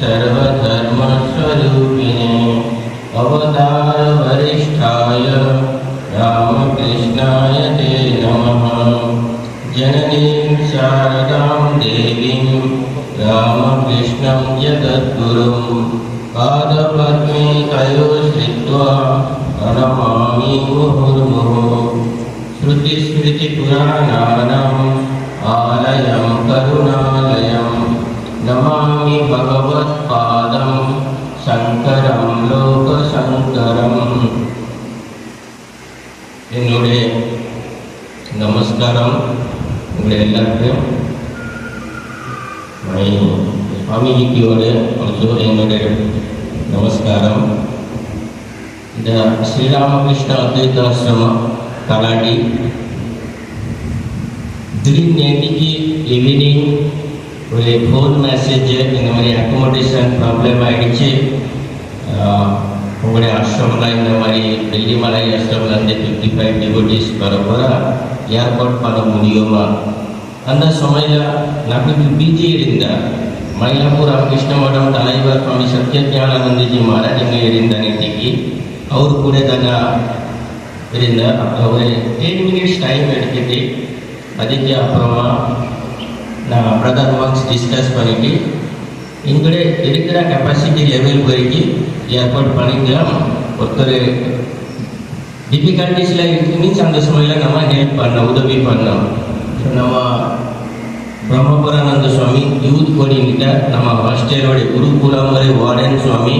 सर्वधर्मस्वरूपिणे अवतारवरिष्ठाय रामकृष्णाय ते नमः। जननीं शारदां देवीं रामकृष्णं जगद्गुरुं पादपद्मे तयो श्रित्वा प्रणमामि मुहुर्मुहुः। श्रुतिस्मृतिपुराणानाम् आलयं करुणालयं नमामि भगवत्पादं லோகசங்கரம் என்னுடைய நமஸ்காரம் உங்களை எல்லாருக்கும் மை சுவாமிஜிக்கியோடு கொஞ்சம் என்னுடைய நமஸ்காரம் இந்த ஸ்ரீராமகிருஷ்ண அத்வைதாசிரம தலாடி திடீர்னு நேற்றுக்கு ஈவினிங் ஒரு ஃபோன் மெசேஜ் இந்த மாதிரி அக்கமடேஷன் ப்ராப்ளம் ஆகிடுச்சு உங்களுடைய ஆசிரமில் இந்த மாதிரி வெள்ளிமலை ஆசிரமில் ஃபிஃப்டி ஃபைவ் டிவோட்டிஸ் வர போகிற ஏற்பாடு பண்ண முடியுமா அந்த சமயம் நான் கொஞ்சம் பிஜி இருந்தேன் மயிலாப்பூர் ராமகிருஷ்ண மடம் தலைவர் சுவாமி சத்யஞானந்தஜி மகாராஜ் இங்கே இருந்த நேற்றுக்கு அவர் கூட தானே இருந்த அப்புறம் ஒரு டென் மினிட்ஸ் டைம் எடுத்துட்டு அதுக்கு அப்புறமா நான் பிரதர் ஒர்க்ஸ் டிஸ்கஸ் பண்ணிட்டு இங்கே இருக்கிற கெப்பாசிட்டி லெவல் வரைக்கும் ஏற்பாடு பண்ணிக்கலாம் ஒருத்தர் டிஃபிகல்ட்டிஸில் மீன்ஸ் அந்த சமயம் நம்ம ஹெல்ப் பண்ணோம் உதவி பண்ணோம். இப்போ நம்ம பிரம்மபுரானந்த சுவாமி யூத் கோஆர்டினேட்டர் நம்ம ஹாஸ்டலோட குருகுலமுறை வார்டன் சுவாமி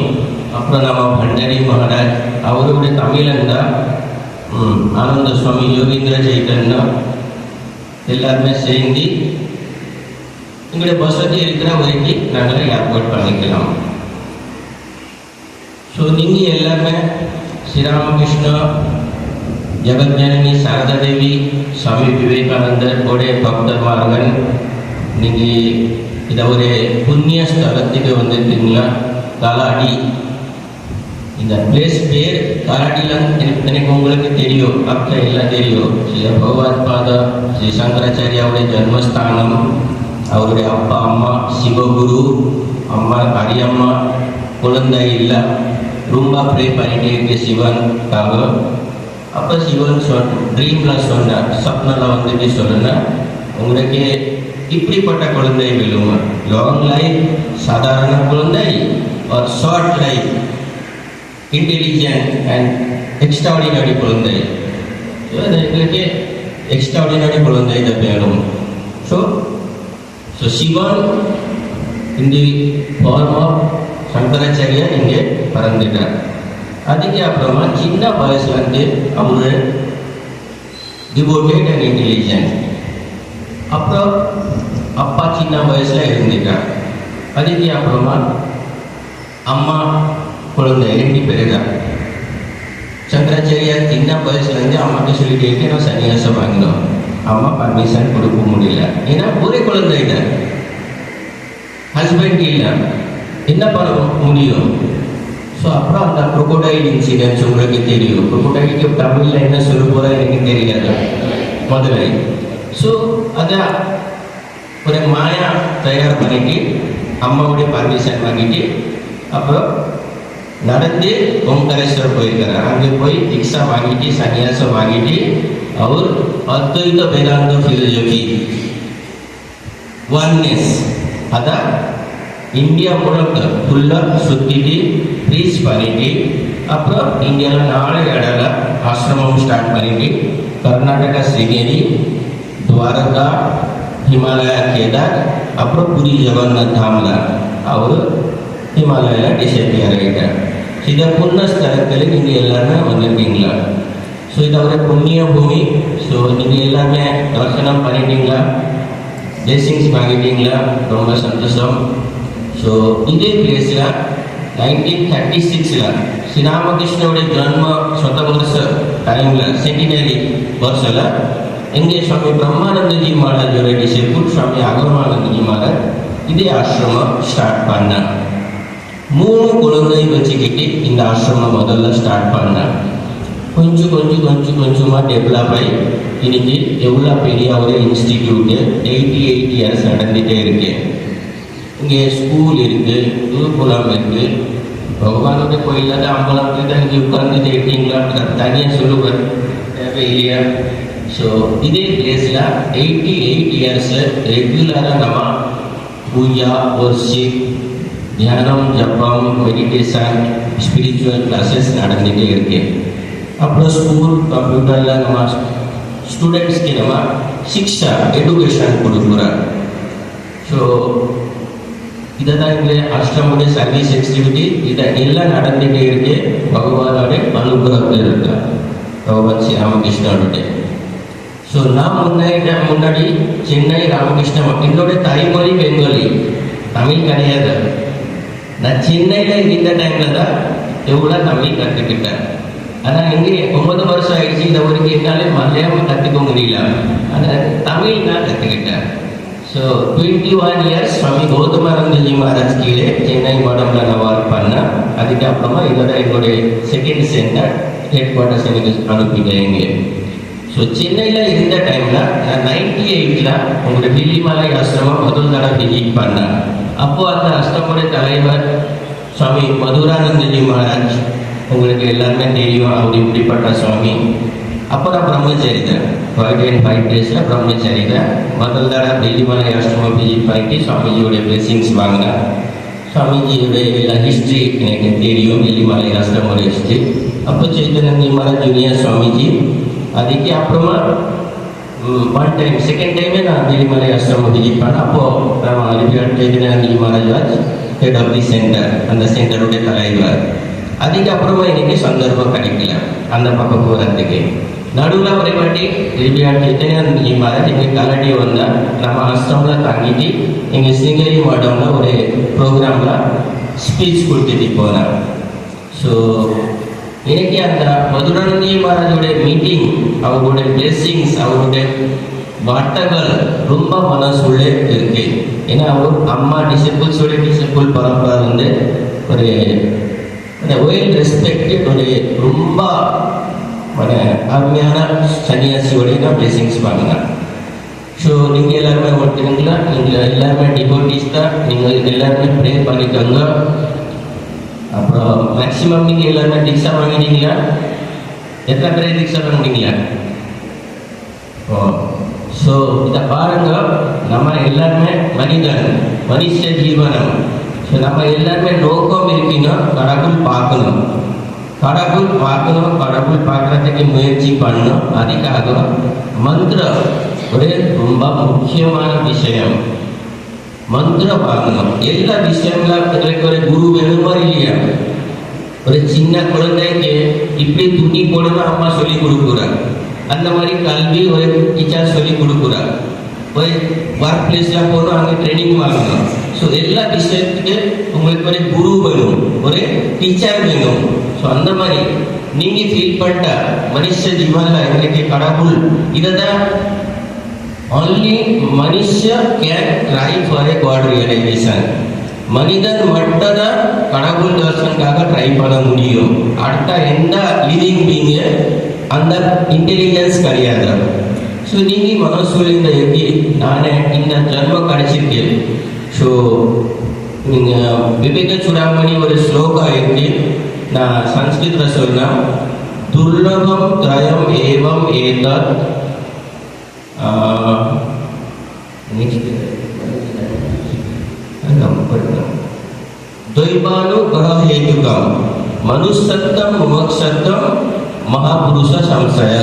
அப்புறம் நம்ம பண்டரி மகாராஜ் அவருடைய தமிழன் தான் ஆனந்த சுவாமி யோகேந்திர சைத்தன்னா எல்லாருமே சேர்ந்து எங்களுடைய வசதி இருக்கிற வரைக்கும் நாங்கள் ஏற்பாடு பண்ணிக்கலாம். ஸோ நீங்கள் எல்லாமே ஸ்ரீராமகிருஷ்ணா ஜெகஜானி சாரதா தேவி சுவாமி விவேகானந்தர் கோடை பக்தர்மார்கள் நீங்கள் இதை ஒரு புண்ணிய ஸ்தலத்துக்கு வந்திருக்கீங்களா? காலாடி. இந்த பிளேஸ் பேர் காலாடியில் எனக்கு உங்களுக்கு தெரியும். அப்போ எல்லாம் தெரியும். ஸ்ரீ பகவத் பாதா ஸ்ரீ சங்கராச்சாரியாவுடைய ஜன்மஸ்தானம் அவருடைய அப்பா அம்மா சிவகுரு அம்மா அரியம்மா குழந்தை இல்லை. ரொம்ப ப்ரே பண்ணிட்டே இருக்கு சிவனுக்காக அப்போ சிவன் சொன் ட்ரீமில் சொன்னார். சொப்னில் வந்துட்டு சொல்லுனா உங்களுக்கு இப்படிப்பட்ட குழந்தை விழும் லாங் லைஃப் சாதாரண குழந்தை ஒரு short life intelligent and extraordinary குழந்தை. ஸோ அது எங்களுக்கு எக்ஸ்ட்ராடினரி குழந்தை இதை வேணும். ஸோ ஸோ சிவன் இந்த ஃபார்ம் ஆஃப் சங்கராச்சாரியா இங்கே பறந்துட்டார் அதுக்கு அப்புறமா சின்ன வயசுல இருந்து அவரு டிவோட்டட் அண்ட் இன்டெலிஜென்ட் அப்புறம் அப்பா சின்ன வயசுல இருந்துட்டார் அதுக்கு அப்புறமா அம்மா குழந்தை ரெண்டு பேர் தான் சங்கராச்சாரியார் சின்ன வயசுலேருந்து அம்மாட்ட சொல்லிட்டு நான் சன்னியாசம் வாங்கினோம். அம்மா பர்மிஷன் கொடுக்க முடியல. ஏன்னா ஒரே குழந்தை தான் ஹஸ்பண்ட் இல்லை. என்ன பண்ண முடியும்? ஸோ அப்புறம் அந்த குரோக்கோடைல் இன்சிடென்ட்ஸ் உங்களுக்கு தெரியும். குரோக்கோடைலுக்கு தமிழில் என்ன சொல்ல போகிறா எனக்கு தெரியாது. மதுரை. ஸோ அதை ஒரு மாயா தயார் பண்ணிட்டு அம்மாவுடைய பர்மிஷன் வாங்கிட்டு அப்புறம் நடந்து ஓம்காரேஸ்வரர் போயிருக்கிறார் அங்கே போய் தீக்ஷா வாங்கிட்டு சன்னியாசம் வாங்கிட்டு அவர் அத்வைத வேதாந்த ஃபிலோசபி ஒன்னஸ் அதான் இந்தியா முழுக்க ஃபுல்லாக சுற்றிட்டு ரீச் பண்ணிட்டு அப்புறம் இந்தியாவில் நாலு இடத்துல ஆசிரமம் ஸ்டார்ட் பண்ணிட்டு கர்நாடகா ஸ்ரீங்கேரி துவாரகா ஹிமாலயா கேதார் அப்புறம் புரி ஜெகநாத் தாமில் அவர் ஹிமாலயாவில் டிசைட் ஆகிட்டார் இதை புண்ண ஸ்தலத்தில் நீங்கள் எல்லாருமே வந்திருக்கீங்களா? ஸோ இது ஒரு புண்ணிய பூமி. ஸோ நீங்கள் எல்லாமே தரிசனம் பண்ணிட்டீங்களா? பிளெஸிங்ஸ் வாங்கிட்டீங்களா? ரொம்ப சந்தோஷம். ஸோ ஸோ இதே பிளேஸில் நைன்டீன் தேர்ட்டி சிக்ஸில் ஸ்ரீராமகிருஷ்ணனுடைய ஜன்ம சொந்த வருஷ டைமில் சென்டினரி வருஷத்தில் எங்கே சுவாமி பிரம்மானந்தஜி மகாராஜோட டிசைபிள் சுவாமி அகர்மானந்தஜி மகாராஜ் இதே ஆசிரமம் ஸ்டார்ட் பண்ணார் மூணு குழந்தை வச்சுக்கிட்டு இந்த ஆசிரமம் முதல்ல ஸ்டார்ட் பண்ணேன் கொஞ்சம் கொஞ்சம் கொஞ்சம் கொஞ்சமாக டெவலப் ஆகி இன்னைக்கு எவ்வளோ பெரிய ஒரு இன்ஸ்டிடியூட்டு எயிட்டி எயிட் இயர்ஸ் நடந்துகிட்டே இருக்கு இங்கே ஸ்கூல் இருக்குது குருகுலம் இருக்குது பகவானுடைய கோயிலில் தான் அம்பலத்தில் தான் இங்கே உட்கார்ந்து இருக்கீங்களா தனியாக சொல்லுவார். தேவையில்லையா? ஸோ இதே பிளேஸில் எயிட்டி எயிட் இயர்ஸில் ரெகுலராக நம்ம பூஜா ஒர்ஷிப் தியானம் ஜப்பம் மெடிடேஷன் ஸ்பிரிச்சுவல் கிளாஸஸ் நடந்துகிட்டே இருக்கு. அப்புறம் ஸ்கூல் கம்ப்யூட்டரில் நம்ம ஸ்டூடெண்ட்ஸ்க்கு நம்ம சிக்ஷா எடுகேஷன் கொடுக்குறாங்க ஸோ இதை தான் இங்கே அஷ்டமுடைய சர்வீஸ் ஆக்டிவிட்டி இதை எல்லாம் நடந்துகிட்டே இருக்கு. பகவானோட அனுகிரகத்தில் இருக்கு பகவான் ஸ்ரீ ராமகிருஷ்ணனுடைய. ஸோ நான் முன்னாடி முன்னாடி சென்னை ராமகிருஷ்ணன் என்னோட தாய்மொழி பெங்காலி தமிழ் கிடையாது. நான் சென்னையில் இருந்த டைமில் தான் எவ்வளோ தமிழ் கற்றுக்கிட்டேன் ஆனால் இங்கே ஒன்பது வருஷம் ஆயிடுச்சு இந்த வரைக்கும் என்னாலே மலையாளம் கற்றுக்க முடியல. ஆனால் தமிழ் நான் கற்றுக்கிட்டேன் so twenty one years Swami Gautamanandaji Maharaj கீழே சென்னை மாடம்ல நான் ஒர்க் பண்ணேன். அதுக்கப்புறமா இதோட என்னுடைய செகண்ட் சென்டர் ஹெட் குவார்ட்டர்ஸ் எனக்கு அனுப்பிட்டேன் இங்கே. ஸோ சென்னையில் இருந்த டைமில் நான் நைன்டி எயிட்டில் உங்களுடைய வில்லிமலை ஆசிரமம் முதல் தடவை விசிட் பண்ணேன். அப்போது அந்த ஆசிரமுடைய தலைவர் சுவாமி மதுரானந்தஜி மகாராஜ் உங்களுக்கு எல்லாருமே தெரியும் அவர் இப்படிப்பட்ட சுவாமி. அப்புறம் பிரம்மச்சரிதான் ஃபைவ் அண்ட் ஃபைவ் டேஸில் பிரம்மச்சரிதான் முதல் தடவை டெல்லி மலை ஆசிரமம் விஜிட் பண்ணிட்டு சுவாமிஜியோடைய பிளெஸிங்ஸ் வாங்கினேன் சுவாமிஜியோடைய எல்லா ஹிஸ்ட்ரி எனக்கு தெரியும் டெல்லி மலை ஆசிரமோட ஹிஸ்ட்ரி அப்போ சைத்தன்ய மலை ஜூனியர் சுவாமிஜி அதுக்கு அப்புறமா ஒன் டைம் செகண்ட் டைமே நான் டெல்லி மலை ஆசிரமம் விஜிட் பண்ணேன் அப்போது நம்ம Chaitanya Maharaj head of the centre அந்த சென்டருடைய தலைவர் அதுக்கப்புறமா எனக்கு சந்தர்ப்பம் கிடைக்கல அந்த பக்கம் போகிறதுக்கு நடுவில் ஒரு வாட்டி லிபியாட் சைத்தன்யானந்தி மகாராஜ் இங்கே கலடி வந்தால் நம்ம ஆசிரமில் தங்கிட்டு இங்கே சிங்கரி மாடம்ல ஒரு ப்ரோக்ராமில் ஸ்பீச் கொடுத்துட்டு போனேன் ஸோ எனக்கு அந்த மதுரானந்தி மகாராஜோட மீட்டிங் அவங்களுடைய பிளெஸிங்ஸ் அவங்களுடைய வார்த்தைகள் ரொம்ப மனசுள்ளே இருக்கு ஏன்னா அவர் அம்மா டிசிபிள்ஸோட டிசிபிள் பரம்பரை வந்து ஒரு ஒயில் ரெஸ்பெக்ட் ஒரு ரொம்ப ஒரு அருமையான சன்னியாசியோட தான் பிளெஸிங்ஸ் பார்க்கலாம் ஸோ நீங்கள் எல்லாருமே ஒருத்தருங்களா நீங்கள் எல்லாருமே டிபோட்டிஸ் தான் நீங்கள் எல்லாருமே ப்ரே பண்ணிக்கோங்க அப்புறம் மேக்ஸிமம் நீங்கள் எல்லாருமே டிக்ஸா வாங்கினீங்களா எத்தனை பேர் டிக்ஸா வாங்கிட்டீங்களா ஓ ஸோ இதை பாருங்க நம்ம எல்லாருமே மனிதன் மனுஷ ஜீவனம் ஸோ நம்ம எல்லாருமே நோக்கம் இருக்கணும் கடவுள் பார்க்கணும் கடவுள் பார்க்கணும் கடவுள் பார்க்கறதுக்கு முயற்சி பண்ணணும் அதுக்காக மந்திரம் ஒரு ரொம்ப முக்கியமான விஷயம் மந்திரம் பார்க்கணும் எல்லா விஷயங்கள எங்களுக்கு ஒரு குரு வேணுமா இல்லையா ஒரு சின்ன குழந்தைக்கு இப்படி துணி போடணும் அம்மா சொல்லி கொடுக்குறாங்க அந்த மாதிரி கல்வி ஒரு டீச்சர் சொல்லி கொடுக்குறாங்க ஒரு ஒர்க் பிளேஸ்ல போகணும் அங்கே ட்ரைனிங் வாங்கணும் ஸோ எல்லா விஷயத்துக்கு உங்களுக்கு ஒரு குரு வேணும் ஒரு டீச்சர் வேணும். ஸோ அந்த மாதிரி நீங்கள் ஃபீல் பண்ணிட்ட மனுஷ ஜீவனில் எங்களுக்கு கடவுள் இதை தான் ஒன்லி மனுஷ can try for a God realisation மனிதன் மட்டும்தான் கடவுள் தர்சனுக்காக ட்ரை பண்ண முடியும். அடுத்த எந்த லிவிங் பீங்க அந்த இன்டெலிஜென்ஸ் கிடையாது. ஸோ நீங்கள் மனசூழ்ந்த எப்படி நானே இந்த ஜென்மம் கிடைச்சிருக்கு. ಸೊ ವಿವೇಕ ಚೂಡಾಮಣಿ ಅವರ ಶ್ಲೋಕ ಐತಿ ನಾ ಸಂಸ್ಕೃತ ರಸವನ್ನ ದುರ್ಲಭಂ ತ್ರಯಂ ಏವಂ ಏತತ್ ನೆಕ್ಸ್ಟ್ दैवानुग्रह हेतुक मनुष्यत्व मोक्षत्व महापुरुष संशय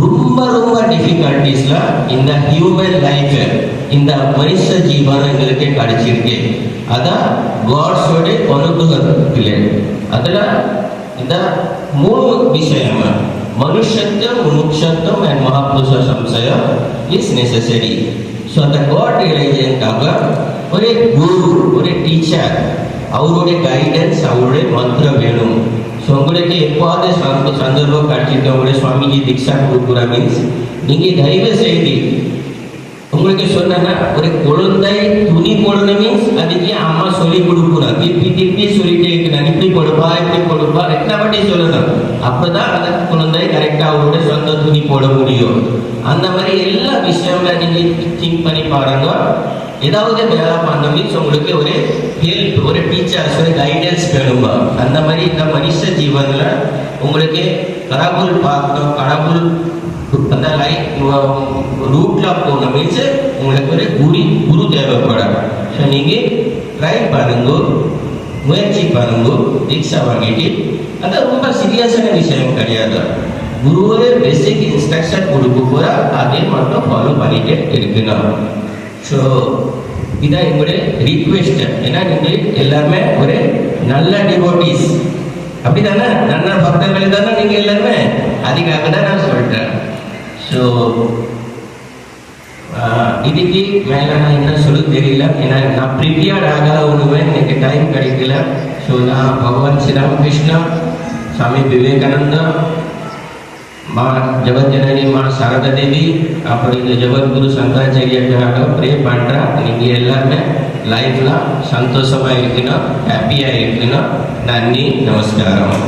ரொம்ப ரொம்ப டிஃபிகல்டிஸ்ல இந்த ஹியூமன் லைஃப் இந்த மனுஷ ஜீவன் எங்களுக்கு கிடைச்சிருக்கு. அதான் காட்ஸோட அனுகிரகத்திலே. அதுல இந்த மூணு விஷயம் மனுஷத்துவம் முமுட்சத்துவம் அண்ட் மகாபுருஷ சம்சயம் இஸ் நெசசரி ஸோ அந்த காட் ரிலைஜனுக்காக ஒரு குரு ஒரு டீச்சர் அவருடைய கைடன்ஸ் அவருடைய மந்திரம் வேணும். ஸோ உங்களுக்கு எப்போவாவது சந்த- சந்தர்ப்பம் கிடைச்சிட்டு சுவாமிஜி தீட்சா கொடுக்குறா மீன்ஸ் நீங்கள் தயவு செய்து உங்களுக்கு சொன்னா ஒரு குழந்தை துணி போடணும் மீன்ஸ் அதுக்கு அம்மா சொல்லி கொடுக்குறா. திருப்பி திருப்பி சொல்லிட்டே இருக்கணும் இப்படி கொடுப்பா இப்படி கொடுப்பா ரெட்டா வாட்டி சொல்லணும். அப்பதான் அந்த குழந்தை கரெக்டா அவரோட சொந்த துணி போட முடியும். அந்த மாதிரி எல்லா விஷயம்ல நீங்க திங்க் பண்ணி பாருங்க. ஏதாவது வேலை பண்ண மீன்ஸ் உங்களுக்கு ஒரு ஹெல்ப் ஒரு டீச்சர்ஸ் ஒரு கைடன்ஸ் வேணுங்க அந்த மாதிரி இந்த மனுஷ ஜீவன்ல உங்களுக்கு கடவுள் பார்த்தோம் கடவுள் அந்த லைஃப் ரூட்ல போன மீன்ஸ் உங்களுக்கு ஒரு குரு குரு தேவைப்படும். ஸோ நீங்கள் ட்ரை பண்ணுங்க முயற்சி பண்ணுங்க தீட்சா வாங்கிட்டு அது ரொம்ப சீரியஸான விஷயம் கிடையாது. குருவே பேசிக் இன்ஸ்ட்ரக்ஷன் கொடுக்க போற அதே மட்டும் ஃபாலோ பண்ணிட்டு இருக்கணும். ஸோ இதான் எங்களுடைய ரிக்வெஸ்ட் ஏன்னா நீங்கள் எல்லாருமே ஒரு நல்ல டிவோட்டிஸ் அப்படிதானே? நல்ல பக்தர்கள் தானே நீங்கள் எல்லாருமே. அதுக்காக தான் நான் சொல்கிறேன் ஸோ இதுக்கு மேலே நான் என்ன சொல்ல தெரியல. ஏன்னா நான் ப்ரிப்பேர்ட் ஆகல ஒன்றுவேன் எனக்கு டைம் கிடைக்கல. ஸோ நான் பகவான் ஸ்ரீராமகிருஷ்ணா சுவாமி விவேகானந்தா மா ஜெகஜனனி மா சாரதா தேவி அப்புறம் இந்த ஜெகத்குரு சங்கராச்சாரியாக்காக ப்ரே பண்ணுறேன் நீங்கள் எல்லாருமே லைஃப்ல சந்தோஷமாக இருக்கணும் ஹாப்பியாக இருக்கணும் நன்றி நமஸ்காரம்